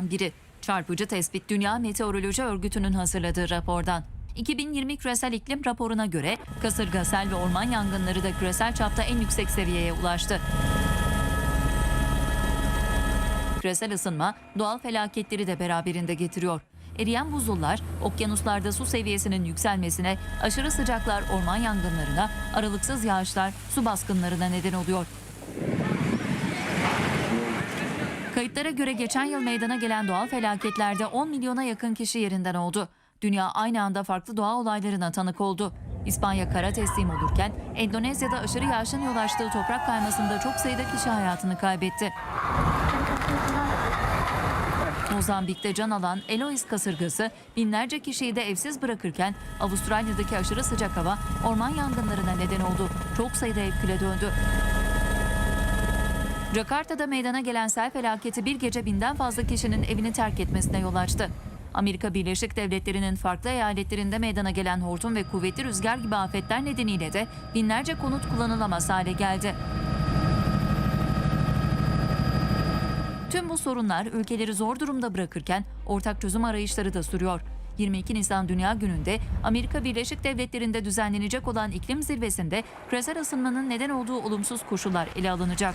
biri. Çarpıcı tespit Dünya Meteoroloji Örgütü'nün hazırladığı rapordan. 2020 küresel iklim raporuna göre kasırga, sel ve orman yangınları da küresel çapta en yüksek seviyeye ulaştı. Küresel ısınma doğal felaketleri de beraberinde getiriyor. Eriyen buzullar, okyanuslarda su seviyesinin yükselmesine, aşırı sıcaklar orman yangınlarına, aralıksız yağışlar su baskınlarına neden oluyor. Kayıtlara göre geçen yıl meydana gelen doğal felaketlerde 10 milyona yakın kişi yerinden oldu. Dünya aynı anda farklı doğa olaylarına tanık oldu. İspanya kara teslim olurken Endonezya'da aşırı yağışın yol açtığı toprak kaymasında çok sayıda kişi hayatını kaybetti. Mozambik'te can alan Eloise kasırgası binlerce kişiyi de evsiz bırakırken Avustralya'daki aşırı sıcak hava orman yangınlarına neden oldu. Çok sayıda ev küle döndü. Jakarta'da meydana gelen sel felaketi bir gece binden fazla kişinin evini terk etmesine yol açtı. Amerika Birleşik Devletleri'nin farklı eyaletlerinde meydana gelen hortum ve kuvvetli rüzgar gibi afetler nedeniyle de binlerce konut kullanılamaz hale geldi. Tüm bu sorunlar ülkeleri zor durumda bırakırken ortak çözüm arayışları da sürüyor. 22 Nisan Dünya Günü'nde Amerika Birleşik Devletleri'nde düzenlenecek olan iklim zirvesinde küresel ısınmanın neden olduğu olumsuz koşullar ele alınacak.